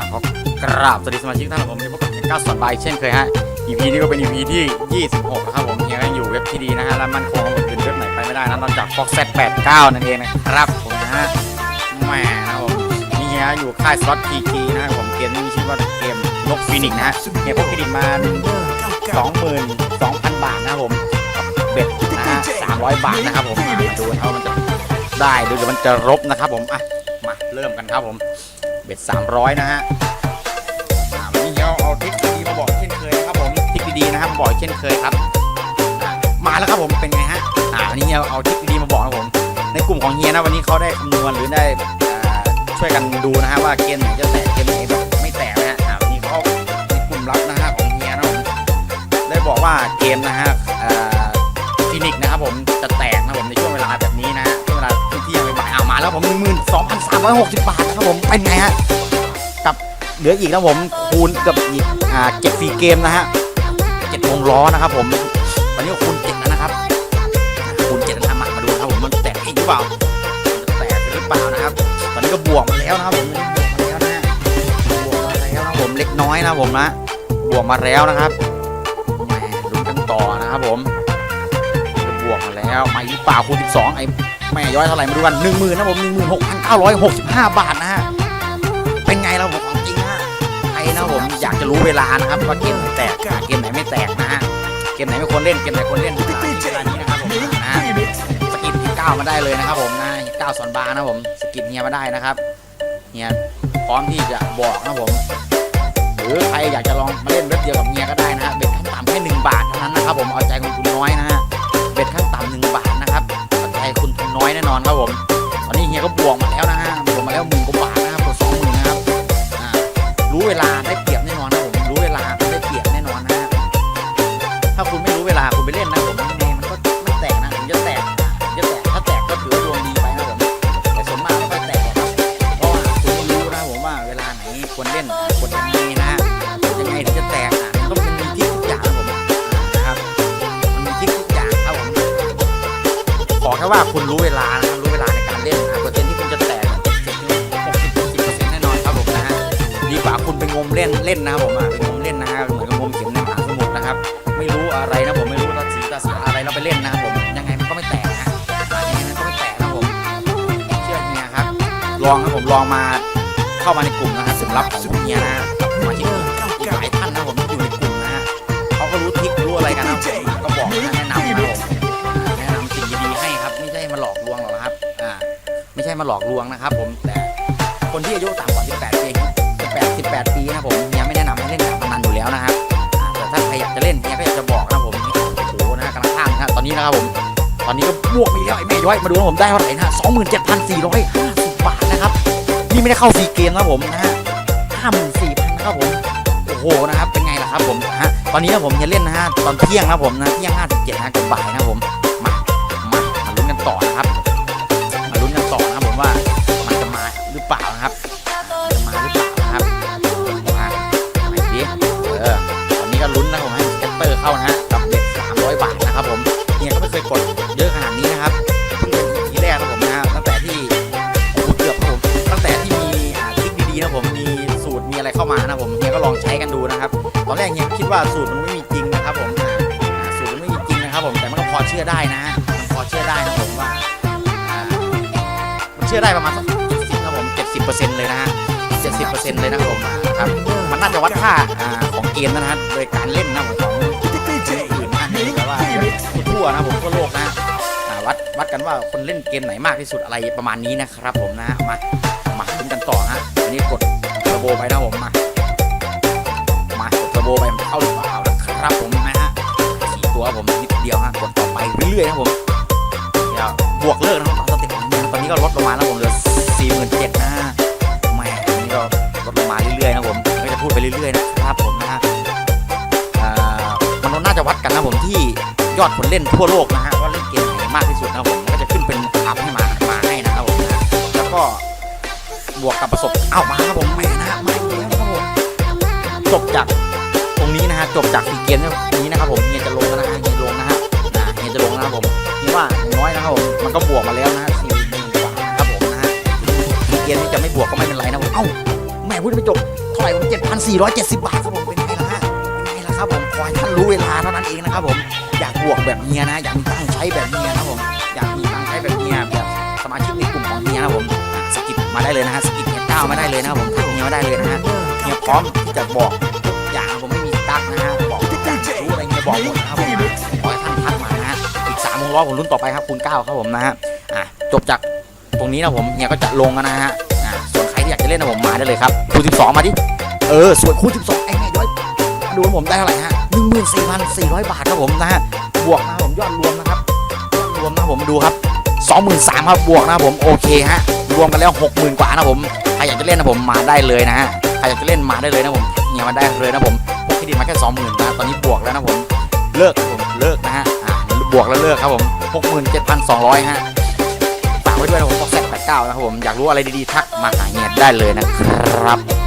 อะขอกราบสวัสดีสมาชิกท่านผมที่พบกับก้าสอนบายเช่นเคยฮะ EP นี้ก็เป็น EP ที่ 26 นะครับผมเฮียก็ยังอยู่เว็บที่ดีนะฮะ และมันคงของผมอื่นเว็บไหนไปไม่ได้นะนอกจาก Fox Z89 นั่นเองนะครับผมนะฮะแหมนะผมนี่ฮียอยู่ค่ายสล็อต PG นะครับผมเกมนี้มีชื่อว่าเกมนกฟีนิกซ์นะฮะเฮียพกเครดิตมา22,000 บาทนะครับผมเบ็ดนะฮะ300 บาทนะครับผมมาดูว่ามันจะได้หรือมันจะรบนะครับผมอะมาเริ่มกันครับผม บ็ด300 นะฮะวันนี้เราเอาทริคดีๆมาบอกเช่นเคยนะครับผมทริคดีๆนะครับมาบอกเช่นเคยครับ มาแล้วครับผมเป็นไงฮะอ่าวันนี้เราเอาทริคดีๆมาบอกนะผม ในกลุ่มของเฮียนะวันนี้เขาได้คำนวณหรือได้ช่วยกันดูนะฮะว่าเกมไหนจะแตกเกมไหนไม่แตกนะฮะวันนี้เขาในกลุ่มลับนะฮะของเฮียนะผมได้บอกว่าเกมนะฮะฟินิกนะครับผมจะ แล้วผมหนึ่งหมื่นสองพันสามร้อยหกสิบบาทนะครับผมเป็นไงฮะกับเหลืออีกนะผมคูณกับอีกอ่าเจ็ดฟรีเกมนะฮะเจ็ดวงล้อนะครับผมตอนนี้คูณเจ็ดแล้วนะครับคูณเจ็ดนะมามาดูครับผมมันแตกอีกหรือเปล่าแตกหรือเปล่านะครับ ตอนนี้ก็บวกมาแล้วนะครับผมบวกมาแล้วนะบวกมาแล้วนะผมเล็กน้อยนะผมนะบวกมาแล้วนะครับมลุ้นกันต่อนะครับผมบวกมาแล้วมาอีกเปล่าคูณ12ไอ้ แม่ย้อยเท่าไหร่มาดูกันหนึ่งหมื่นนะผมหนึ่งหมื่นหกพันเก้าร้อยหกสิบห้าบาทนะฮะเป็นไงเราบอกของจริงฮะใครนะผมอยากจะรู้เวลานะครับว่าเกมไหนแตกเกมไหนไม่แตกนะฮะเกมไหนไม่ควรเล่นเกมไหนควรเล่นเวลานี้นะครับผมนะสกิดเฮีเก้ามาได้เลยนะครับผมนะเก้าสอนบาร์นะผมสกิดเฮียมาได้นะครับเฮียพร้อมที่จะบอกนะผมหรือใครอยากจะลองมาเล่นเว็บเดียวกับเฮียก็ได้นะฮะเบ็ดขั้นต่ำแค่หนึ่งบาทเท่านั้นนะครับผมเอาใจคนทุนน้อยนะฮะ ผมตอนนี้เฮียก็บวกมาแล้วนะฮะบวกมาแล้วหมื่นกว่าบาทนะครับกว่าสองหมื่นนะครับอ่ารู้เวลาได้เปรียบแน่นอนนะผมรู้เวลาได้เปรียบแน่นอนนะฮะถ้าคุณไม่รู้เวลาคุณไปเล่นนะผมยังไงมันก็ไม่แตกนะถึงจะแตกถึงจะแตกถ้าแตกก็ถือว่าดวงดีไปนะผมแต่ส่วนมากไม่ค่อยแตกหรอกครับเพราะว่าคุณรู้นะผมว่าเวลาไหนควรเล่นควรยังไงนะฮะยังไงถึงจะแตกอะมันต้องเป็นมีที่ทุกอย่างนะผมนะครับมันมีที่ทุกอย่างครับผมขอแค่ว่าคุณรู้เวลานะ ล่นเล่นนะครับผมอะไปงมเล่นนะฮะเหมือนกับงมเข็มในมหาสมุทรนะครับ ไม่รู้อะไรนะผมไม่รู้ภาษีภาษาอะไรเราไปเล่นนะครับผมยังไงมันก็ไม่แตกนะยังไงมันก็ไม่แตกนะผมเชื่อเฮียครับลองครับผมลองมาเข้ามาในกลุ่มนะครับกลุ่มลับของมเฮียนะมาชิกอีกหลายท่านนะผมที่อยู่ในกลุ่มนะฮะเขาก็รู้ทริครู้อะไรกันนะผมก็บอกนะแนะนำนะผมแนะนำสิ่งดีๆให้ครับไม่ใช่มาหลอกลวงหรอกนะครับอ่าไม่ใช่มาหลอกลวงนะครับ ผมแต่คนที่อายุต่ำกว่า 18ปีนะครับผมยังไม่แนะนำให้เล่นการพนันอยู่แล้วนะครับแต่ถ้าใครอยากจะเล่นเนี่ยก็อยากจะบอกนะผมโอ้โหนะกำลังข้ามนะตอนนี้นะครับผมตอนนี้ก็บวกไปแล้วไอ้แม่ย้อยมาดูว่าผมได้เท่าไหร่นะฮะ27,450บาทนะครับนี่ไม่ได้เข้าฟรีเกมนะผมนะฮะ54,000นะครับผมโอ้โหนะครับเป็นไงล่ะครับผมฮะตอนนี้นะผมจะเล่นนะฮะตอนเที่ยงนะผมนะเที่ยง57นะกับบ่ายนะผม เข้านะฮะกับเด็ก300 บาทนะครับผมเฮียก็ไม่เคยกดเยอะขนาดนี้นะครับเพิ่งเป็นทีแรกนะผมนะฮะตั้งแต่ที่โอ้โหเกือบผมตั้งแต่ที่มีอ่าทริคดีๆนะผมมีสูตรมีอะไรเข้ามานะผมเฮียก็ลองใช้กันดูนะครับตอนแรกเฮียคิดว่าสูตรมันไม่มีจริงนะครับผมสูตรมันไม่มีจริงนะครับผมแต่มันก็พอเชื่อได้นะมันพอเชื่อได้นะผมว่ามันเชื่อได้ประมาณสักเจ็ดสิบครับผมเจ็ดสิบเปอร์เซ็นต์เลยนะฮะเจ็ดสิบเปอร์เซ็นต์เลยนะครับผมครับมันน่าจะวัดค่าอของเกมนะฮะโดยการเล่นนะของ แต่ว่าทั่วนะผมทั่วโลกนะวัดวัดกันว่าคนเล่นเกมไหนมากที่สุดอะไรประมาณนี้นะครับผมนะมามาเลุ้นกันต่อฮะอันนี้กดเทอร์โบไปนะผมมามากดเทอร์โบไปมันเข้าหรือเปล่านะครับผมนะฮะสี่ตัวผมนิดเดียวฮะกดต่อไปเรื่อยๆนะผมเดี๋ยวบวกเลิกนะครับตามสต็ปของเงินตอนนี้ก็ลดลงมาแล้วผมเหลือสี่หมื่นเจ็ดนะแหมอันนี้ก็ลดลงมาเรื่อยๆนะผมก็จะพูดไปเรื่อยๆนะครับผมนะฮะมันน่าจะวัดกันนะผมที่ ยอดคนเล่นทั่วโลกนะฮะว่าเล่นเกมไหนมากที่สุดนะครับผมก็จะขึ้นเป็นอัพให้มามาให้นะครับผมแล้วก็บวกกับประสบเอ้ามาครับผมแม่นะฮะมาแล้วนะครับผมจบจากตรงนี้นะฮะจบจากซีเกมนี้นะครับผมเฮียจะลงแล้วนะฮะเฮียลงนะฮะนะเฮียจะลงนะครับผมนี่ว่าน้อยนะครับผมมันก็บวกมาแล้วนะฮะสี่หมื่นกว่านะครับผมนะฮะซีเกมนี้จะไม่บวกก็ไม่เป็นไรนะผมเอ้าแม่พูดไม่จบเท่าไหร่ผม7,470บาทครับผมเป็นไงล่ะฮะเป็ นะครับผมขอให้ท่านรู้เวลาเท่านั้นเองนะครับผมอยากบวกแบบเฮียนะ อยากมีตังค์ใช้แบบเฮียนะครับผมอยากมีตังค์ใช้แบบเฮียแบบสมาชิกในกลุ่มของเฮียนะครับผมสกิปมาได้เลยนะฮะสกิปเฮียเก้ามาได้เลยนะครับผมทักเฮียมาได้เลยนะฮะเฮียพร้อมที่จะบอกทุกอย่างครับผมไม่มีตักนะฮะบอกทุกอย่างรู้อะไรเฮียบอกหมดนะครับผมขอให้ท่านทักมานะฮะอีกสามวงล้อผมรุ่นต่อไปครับคูณเก้าครับผมนะฮะอะจบจากตรงนี้นะผมเฮียก็จะลงนะฮะอะส่วนใครที่อยากจะเล่นนะผมมาได้เลยครับคูณ12มาดิเออส่วนคูณ12ไอ้แม่ย้อย ดูนะผมได้เท่าไหร่ฮะ14,400บาทครับผมนะฮะบวกนะผมยอดรวมนะครับยอดรวมนะผมดูครับ23,000ครับบวกนะผมโอเคฮะรวมกันแล้ว60,000กว่านะผมใครอยากจะเล่นนะผมมาได้เลยนะฮะใครอยากจะเล่นมาได้เลยนะผมเงียมาได้เลยนะผมพกเครดิตมาแค่20,000นะตอนนี้บวกแล้วนะผมเลิกผมเลิกนะฮะอ่าบวกแล้วเลิกครับผม67,200ฮะฝากไว้ด้วยนะผมพกแซด89นะครับผมอยากรู้อะไรดีๆทักมาหาเงียได้เลยนะครับ